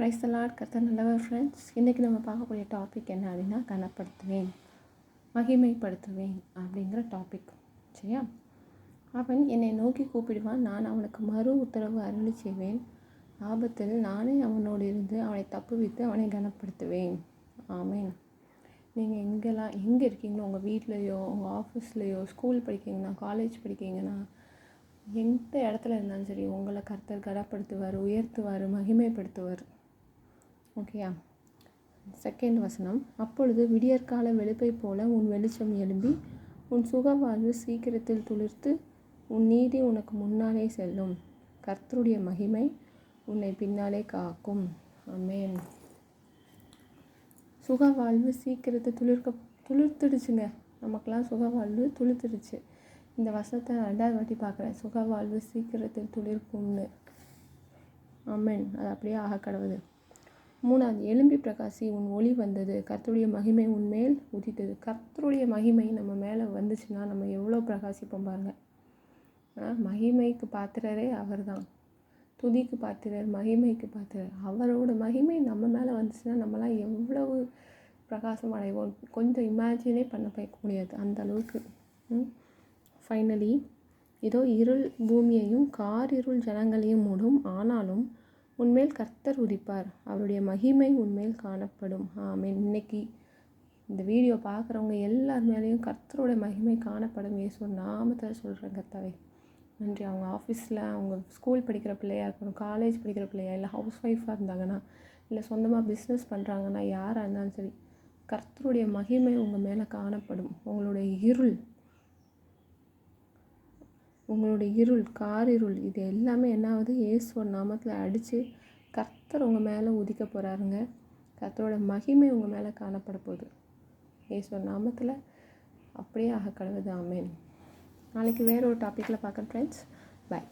Price எல்லாம் கத்த நல்லவர் ஃப்ரெண்ட்ஸ் இன்றைக்கி நம்ம பார்க்கக்கூடிய டாபிக் என்ன அப்படின்னா கனப்படுத்துவேன் மகிமைப்படுத்துவேன் அப்படிங்கிற டாபிக் சரியா? அவன் என்னை நோக்கி கூப்பிடுவான். நான் அவனுக்கு மறு உத்தரவு அருளி செய்வேன். ஆபத்தில் நானே அவனோடு இருந்து அவனை தப்புவித்து அவனை கனப்படுத்துவேன். ஆமேன் நீங்கள் எங்கெல்லாம் எங்கே இருக்கீங்களோ உங்கள் வீட்லேயோ உங்கள் ஆஃபீஸ்லேயோ ஸ்கூல் படிக்கிறீங்கன்னா காலேஜ் படிக்கிறீங்கன்னா எந்த இடத்துல இருந்தாலும் சரி உங்களை கர்த்தர் கடப்படுத்துவார் உயர்த்துவார் மகிமைப்படுத்துவார். ஓகேயா? செகண்ட் வசனம். அப்பொழுது விடியற்கால வெளுப்பை போல உன் வெளிச்சம் எழும்பி உன் சுகவாழ்வு சீக்கிரத்தில் துளிர்த்து உன் நீதி உனக்கு முன்னாலே செல்லும். கர்த்தருடைய மகிமை உன்னை பின்னாலே காக்கும். அமேன் சுகவாழ்வு சீக்கிரத்தை துளிர்க்க துளிர்த்துடுச்சுங்க. நமக்கெல்லாம் சுகவாழ்வு துளிர்த்துடுச்சு. இந்த வசனத்தை ரெண்டாவது வாட்டி பார்க்குறேன். சுகவாழ்வு சீக்கிரத்தில் துளிர்க்கும்னு. அம்மன் அது அப்படியே ஆக கடவுது மூணாவது எலும்பி பிரகாசி உன் ஒளி வந்தது. கர்த்தருடைய மகிமை உன்மேல் உதித்தது. கர்த்தருடைய மகிமை நம்ம மேலே வந்துச்சுன்னா நம்ம எவ்வளோ பிரகாசிப்போம் பாருங்கள் மகிமைக்கு பாத்திரரே அவர் தான் துதிக்கு பாத்திரர் மகிமைக்கு பாத்திரர். அவரோட மகிமை நம்ம மேலே வந்துச்சுன்னா நம்மளாம் எவ்வளவு பிரகாசம் அடைவோம். கொஞ்சம் இமேஜினே பண்ண போய்க்க முடியாது அந்த அளவுக்கு. ஃபைனலி ஏதோ இருள் பூமியையும் காரிருள் ஜனங்களையும் மூடும். ஆனாலும் உன்மேல் கர்த்தர் உதிப்பார். அவருடைய மகிமை உன்மேல் காணப்படும். ஆமீன். இன்னைக்கு இந்த வீடியோ பார்க்குறவங்க எல்லார் மேலேயும் கர்த்தரோட மகிமை காணப்படும். ஏசோ நாமத்தில் சொல்கிறேன் கர்த்தாவே. நன்றி. அவங்க ஆஃபீஸில் அவங்க ஸ்கூல் படிக்கிற பிள்ளையாக இருக்கணும் காலேஜ் படிக்கிற பிள்ளையா இல்லை ஹவுஸ் ஒய்ஃபாக இருந்தாங்கன்னா இல்லை சொந்தமாக பிஸ்னஸ் பண்ணுறாங்கன்னா யாராக இருந்தாலும் சரி கர்த்தருடைய மகிமை உங்கள் மேலே காணப்படும். உங்களுடைய இருள் உங்களுடைய இருள் காரிருள் இது எல்லாமே என்ன ஆகுது இயேசுவர் நாமத்தில் அடித்து கர்த்தர் உங்கள் மேலே உதிக்க போகிறாருங்க கர்த்தரோட மகிமை உங்கள் மேலே காணப்பட போகுது. இயேசுவர் நாமத்தில் அப்படியே ஆக கடவுது. ஆமேன். நாளைக்கு வேறு ஒரு டாப்பிக்கில் பார்க்குறேன் ஃப்ரெண்ட்ஸ் பாய்